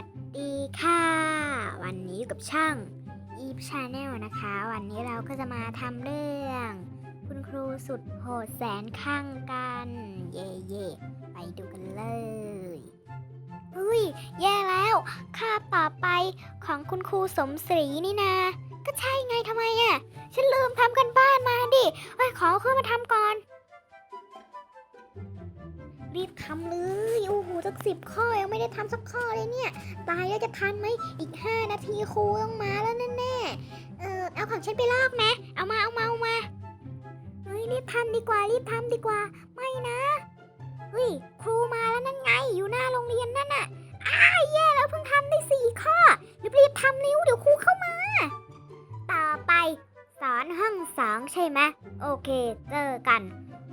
วัสดีค่ะ วันนี้อยู่กับช่อง Eve Channel นะคะ วันนี้เราก็จะมาทำเรื่อง คุณครูสุดโหดแสนข้างกัน เย่เย่ไปดูกันเลยอุ้ยแย่แล้วคาต่อไปของคุณครูสมศรีนี่นาก็ใช่ไงทำไมอะ่ะ ฉันลืมทำกันบ้านมาดิเอ้ขอขึ้นมาทำก่อน รีบทำเลยโอ้โหสักสิบข้อยังไม่ได้ทำสักข้อเลยเนี่ย ตายแล้วจะทันไหมอีก 5 นาทีครูต้องมาแล้วแน่ๆเออเอาของฉันไปลอกไหมเอามาเอามาเอามาเฮ้ยรีบทำดีกว่ารีบทำดีกว่า ไม่นะเฮ้ยครูมาแล้วนั่นไงอยู่หน้าโรงเรียนนั่นน่ะอ้าแย่แล้วเพิ่งทำได้สี่ข้อรีบรีบทำเร็วเดี๋ยวครูเข้ามา ต่อไปสอนห้องสองใช่ไหมโอเคเจอกัน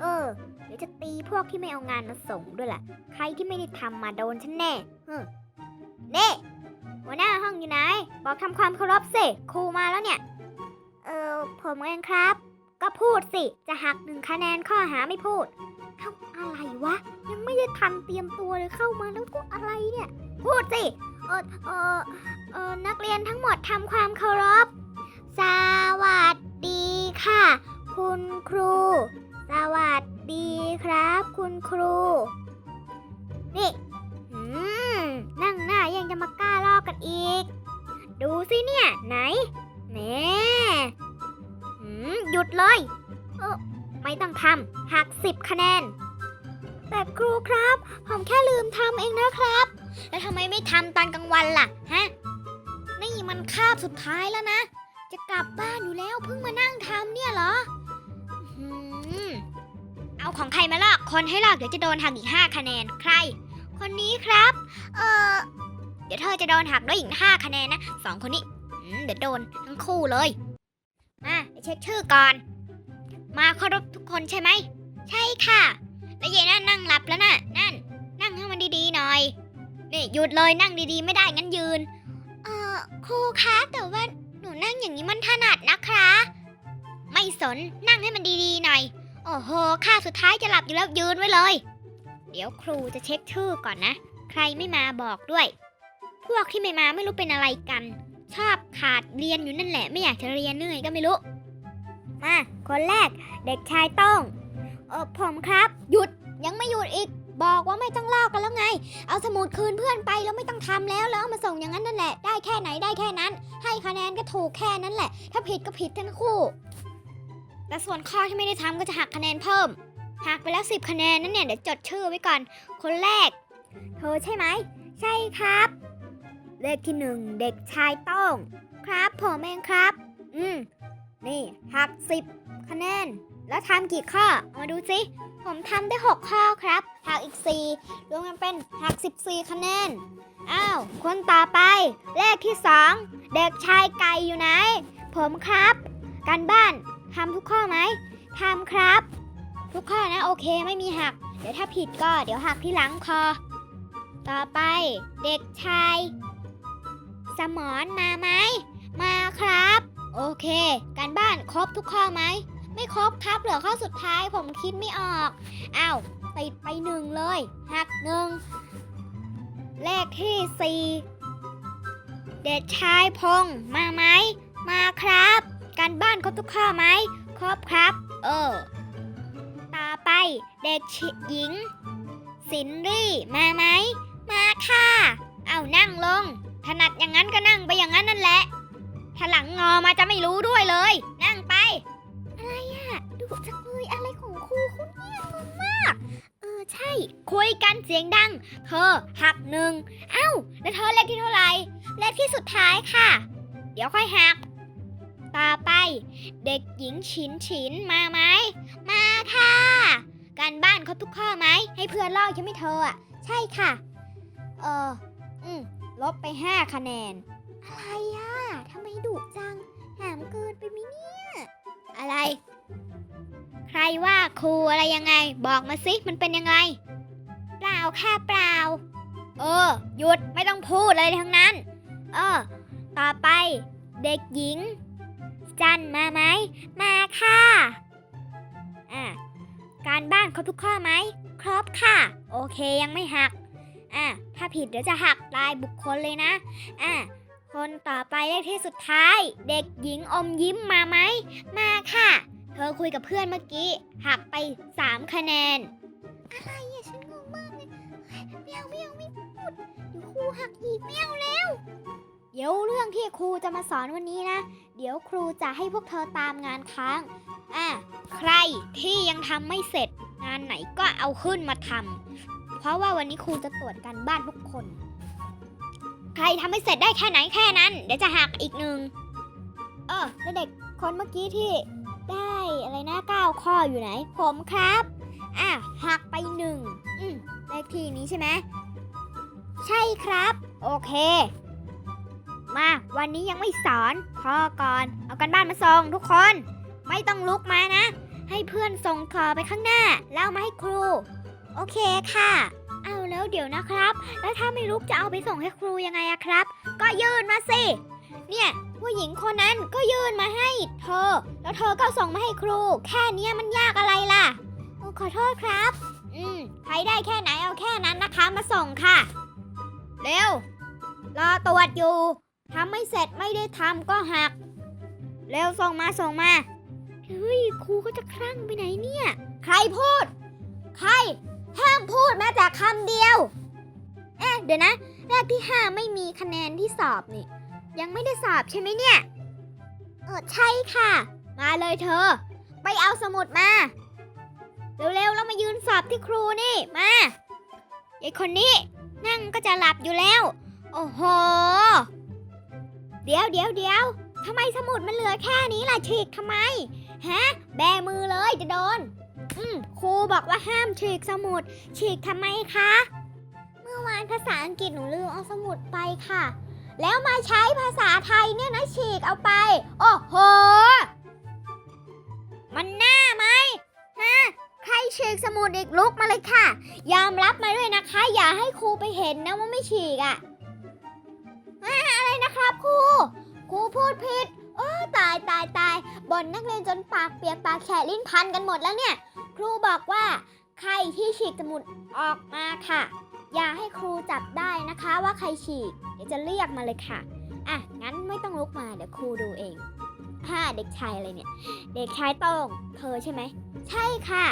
เออ ดี๋ยวจะตีพวกที่ไม่เอางานมาส่งด้วยแหละใครที่ไม่ได้ทำมาโดนฉันแน่ฮึมเน่หัวหน้าห้องอยู่ไหน บอกทำความเคารพสิครูมาแล้วเนี่ย เออผมเองครับ ก็พูดสิ จะหักหนึ่งคะแนนข้อหาไม่พูดเอ้าอะไรวะ ยังไม่ได้ทันเตรียมตัวเลยเข้ามาแล้วก็อะไรเนี่ย พูดสิ เออเออเออนักเรียนทั้งหมดทำความเคารพ สวัสดีค่ะ คุณครู สวัส ดีครับ คุณครู นี่นั่งหน้ายังจะมากล้าลอกกันอีก ดูสิเนี่ย ไหนแหมอืมหยุดเลยเออไม่ต้องทำหักสิบคะแนนแต่ครูครับ ผมแค่ลืมทำเองนะครับ แล้วทำไมไม่ทำตอนกลางวันล่ะ ฮะ นี่มันคาบสุดท้ายแล้วนะ จะกลับบ้านอยู่แล้วเพิ่งมานั่งทำเนี่ยเหรอ เอาของใครมาลอกคนให้ลอกเดี๋ยวจะโดนหักอีก 5 คะแนน ใคร คนนี้ครับ เออเดี๋ยวเธอจะโดนหักด้วยอีก 5 คะแนนนะสองคนนี้เดี๋ยวโดนทั้งคู่เลย มาเดี๋ยวเช็คชื่อก่อน มาเคารพทุกคนใช่ไหม ใช่ค่ะ แล้วเยนั่นนั่งหลับแล้วนะ่ะ นั่น นั่งให้มันดีๆหน่อย นี่หยุดเลยนั่งดีๆ ไม่ได้งั้นยืน เออครูคะแต่ว่าหนูนั่งอย่างนี้มันถนัดนะคะ ไม่สนนั่งให้มันดีๆหน่อย โอ้โหค่าสุดท้ายจะหลับอยู่แล้วยืนไว้เลย เดี๋ยวครูจะเช็คชื่อก่อนนะ ใครไม่มาบอกด้วย พวกที่ไม่มาไม่รู้เป็นอะไรกัน ชอบขาดเรียนอยู่นั่นแหละ ไม่อยากจะเรียนเหนื่อยก็ไม่รู้ มาคนแรก เด็กชายต้องเออผมครับ หยุดยังไม่หยุดอีก บอกว่าไม่ต้องลอกกันแล้วไง เอาสมุดคืนเพื่อนไปแล้วไม่ต้องทำแล้วแล้วเอามาส่งอย่างนั้นนั่นแหละ ได้แค่ไหนได้แค่นั้น ให้คะแนนก็ถูกแค่นั้นแหละ ถ้าผิดก็ผิดทั้งคู่ แต่ส่วนข้อที่ไม่ได้ทำก็จะหักคะแนนเพิ่ม หักไปแล้วสิบคะแนนนั่นเนี่ยเดี๋ยวจดชื่อไว้ก่อน คนแรก เธอใช่ไหม ใช่ครับ เลขที่หนึ่งเด็กชายต้อง ครับผมเองครับ อืม นี่หักสิบคะแนน แล้วทำกี่ข้อ มาดูสิผมทำได้หกข้อครับ หักอีกสี่รวมกันเป็นหักสิบสี่คะแนน อ้าว คนต่อไป เลขที่สองเด็กชายไก่อยู่ไหน ผมครับ การบ้าน ทำทุกข้อไหมทำครับ ทุกข้อนะโอเคไม่มีหัก เดี๋ยวถ้าผิดก็เดี๋ยวหักที่หลังคอ ต่อไปเด็กชาย สมอนมาไหม มาครับ โอเค การบ้านครบทุกข้อไหม ไม่ครบครับเหลือข้อสุดท้ายผมคิดไม่ออกอ้าวติดไปหนึ่งเลย หักหนึ่งเลขที่สี่เด็กชายพงษ์มาไหม มาครับ การบ้านครบทุกข้อไหมครบครับ เออ ต่อไปเด็กหญิง สินรี่มาไหม มาค่ะ เอานั่งลง ถนัดอย่างนั้นก็นั่งไปอย่างนั้นนั่นแหละถ้าหลังงอมาจะไม่รู้ด้วยเลย นั่งไป อะไรอะดุจังเลยอะไรของครูคุณเนี่ยงงมากเออใช่ คุยกันเสียงดัง เธอหักหนึ่ง เอ้า แล้วเธอเลขที่เท่าไหร่เลขที่สุดท้ายค่ะ เดี๋ยวค่อยหัก ต่อไป เด็กหญิงฉินฉินมาไหม มาค่ะ การบ้านครบทุกข้อไหม ให้เพื่อนลอกใช่ไหมเธออะ ใช่ค่ะ เออ อืม ลบไปห้าคะแนน อะไรอะทำไมดุจังแถมเกินไปไหมเนี่ย อะไร ใครว่าครูอะไรยังไง บอกมาสิ มันเป็นยังไง เปล่าค่ะเปล่า เออ หยุดไม่ต้องพูดเลยทั้งนั้น เออ ต่อไปเด็กหญิง จันมาไหม มาค่ะอะการบ้านครบทุกข้อไหม ครบค่ะ โอเคยังไม่หักอะถ้าผิดเดี๋ยวจะหักรายบุคคลเลยนะอะคนต่อไปเลขที่สุดท้าย เด็กหญิงอมยิ้มมาไหม มาค่ะ เธอคุยกับเพื่อนเมื่อกี้ หักไป 3 คะแนน อะไรอะฉันงงมากเลยเฮ้ยไม่เม่เอาไม่พูดเดี๋ยวครูหักอีกไม่เอาแล้ว เดี๋ยวเรื่องที่ครูจะมาสอนวันนี้นะ เดี๋ยวครูจะให้พวกเธอตามงานค้าง อะ ใครที่ยังทำไม่เสร็จ งานไหนก็เอาขึ้นมาทำ เพราะว่าวันนี้ครูจะตรวจการบ้านทุกคน ใครทำไม่เสร็จได้แค่ไหนแค่นั้น เดี๋ยวจะหักอีกหนึ่ง เออแล้วเด็กคนเมื่อกี้ที่ได้อะไรนะเก้าข้ออยู่ไหน ผมครับ อะหักไปหนึ่ง อืมเลขที่นี้ใช่ไหม ใช่ครับ โอเค มา วันนี้ยังไม่สอนพ่อก่อน เอากันบ้านมาส่งทุกคน ไม่ต้องลุกมานะ ให้เพื่อนส่งต่อไปข้างหน้า แล้วมาให้ครู โอเคค่ะ เอาแล้วเดี๋ยวนะครับ แล้วถ้าไม่ลุกจะเอาไปส่งให้ครูยังไงอะครับ ก็ยื่นมาสิ เนี่ยผู้หญิงคนนั้นก็ยื่นมาให้เธอ แล้วเธอก็ส่งมาให้ครู แค่เนี้มันยากอะไรล่ะโอ้ขอโทษครับ อืมใครได้แค่ไหนเอาแค่นั้นนะคะมาส่งค่ะ เร็ว รอตรวจอยู่ ทำไม่เสร็จไม่ได้ทำก็หัก เร็วส่งมาส่งมา เฮ้ยครูก็จะคลั่งไปไหนเนี่ย ใครพูด ใคร ห้ามพูดแม้แต่คำเดียว เอ๊ะเดี๋ยวนะ แรกที่ห้าไม่มีคะแนนที่สอบนี่ ยังไม่ได้สอบใช่ไหมเนี่ยเออใช่ค่ะ มาเลยเธอ ไปเอาสมุดมา เร็วๆแล้วมายืนสอบที่ครูนี่มาไอ้คนนี้ นั่งก็จะหลับอยู่แล้ว โอ้โห เดี๋ยวเดี๋ยวเดี๋ยวทำไมสมุดมันเหลือแค่นี้ล่ะฉีกทำไม ฮะ แบมือเลยจะโดน อืมครูบอกว่าห้ามฉีกสมุด ฉีกทำไมคะ เมื่อวานภาษาอังกฤษหนูลืมเอาสมุดไปค่ะ แล้วมาใช้ภาษาไทยเนี่ยนะฉีกเอาไป โอ้โห มันหน้าไหมฮะใครฉีกสมุดอีกลุกมาเลยค่ะ ยอมรับมาด้วยนะคะ อย่าให้ครูไปเห็นนะว่าไม่ฉีกอะ่ะ ครูครูพูดผิดโอ้ตายตายตายบ่นนักเรียนจนปากเปียกปากแฉะลิ้นพันกันหมดแล้วเนี่ย ครูบอกว่าใครที่ฉีกสมุดออกมาค่ะ อย่าให้ครูจับได้นะคะว่าใครฉีก เดี๋ยวจะเรียกมาเลยค่ะ อะ งั้นไม่ต้องลุกมาเดี๋ยวครูดูเองฮ่าเด็กชายอะไรเนี่ย เด็กชายโต้งเธอใช่ไหม ใช่ค่ะ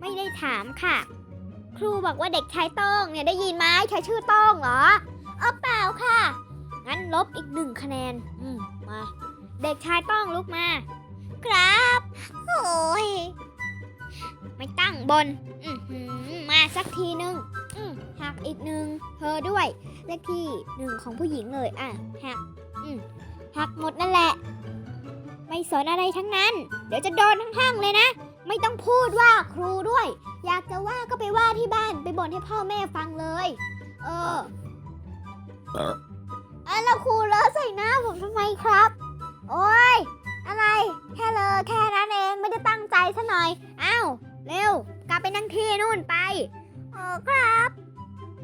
ไม่ได้ถามค่ะ ครูบอกว่าเด็กชายโต้งเนี่ยได้ยินไหมใช้ชื่อโต้งเหรอเออเปล่าค่ะ งั้นลบอีกหนึ่งคะแนน อืมมา เด็กชายต้องลุกมา ครับ โอ้ย ไม่ตั้งบน อือหือมาสักทีหนึ่งอืมหักอีกหนึ่งเธอด้วย เลขที่หนึ่งของผู้หญิงเลยอะหักอืมหักหมดนั่นแหละ ไม่สอนอะไรทั้งนั้น เดี๋ยวจะโดนทั้งห้างเลยนะ ไม่ต้องพูดว่าครูด้วย อยากจะว่าก็ไปว่าที่บ้านไปบ่นให้พ่อแม่ฟังเลย เออ อ้ยแล้วครูเลอะใส่หน้าผมทำไมครับ โอ้ย อะไร แค่เลอะแค่นั้นเองไม่ได้ตั้งใจซะหน่อย อ้าว เร็ว กลับไปนั่งที่นู่นไปโอ้ครับ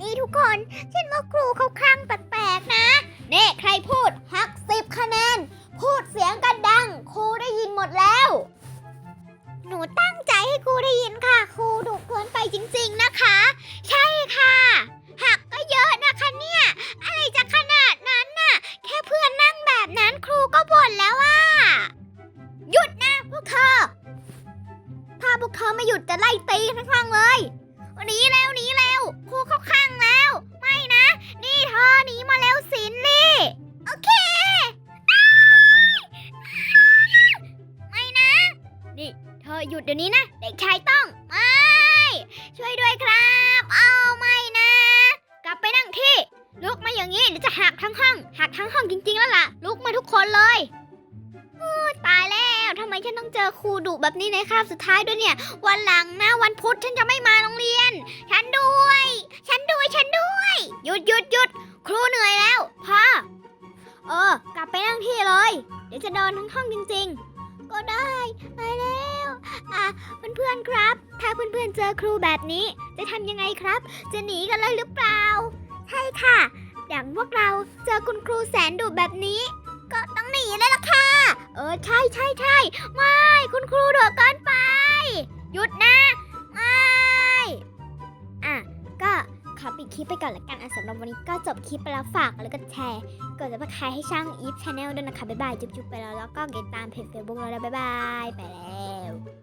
นี่ทุกคนฉันว่าครูเขาคลั่งแปลกๆนะเน่ใครพูดหักสิบคะแนน พูดเสียงกันดัง ครูได้ยินหมดแล้ว หนูตั้งใจให้ครูได้ยินค่ะ ครูดุเกินไปจริง ๆนะคะ ใช่ค่ะ หยุดเดี๋ยวนี้นะ เด็กชายต้อง ไม่ ช่วยด้วยครับ เอาไม่นะ กลับไปนั่งที่ ลุกมาอย่างนี้เดี๋ยวจะหักทั้งห้องหักทั้งห้องจริง ๆ แล้วล่ะ ลุกมาทุกคนเลยโอ้ยตายแล้วทำไมฉันต้องเจอครูดุแบบนี้ในคาบสุดท้ายด้วยเนี่ย วันหลังนะวันพุธฉันจะไม่มาโรงเรียน ฉันด้วย ฉันด้วยฉันด้วย หยุดหยุดหยุดครูเหนื่อยแล้วพอเออ กลับไปนั่งที่เลย เดี๋ยวจะโดนทั้งห้องจริง ๆ ก็ได้ไปแล้ว อะเพื่อนๆครับ ถ้าเพื่อนๆเจอครูแบบนี้ จะทำยังไงครับ จะหนีกันเลยหรือเปล่า ใช่ค่ะ อย่างพวกเราเจอคุณครูแสนดุแบบนี้ ก็ต้องหนีเลยล่ะค่ะ เออใช่ใช่ใช่ไม่ คุณครูดุเกินไป หยุดนะไม่อะก็ขข อปิดคลิปไปก่อนละกันอะสำหรับวันนี้ก็จบคลิปไปแล้วฝากแล้วก็แชร์ กดซับสไครให้ช่างอีฟชาแนลด้วยนะคะบ๊ายบายจุ๊บๆไปแล้วแล้วก็ติดตามเพจเฟซบุ๊กเราแล้วบ๊ายบายไปแล้ว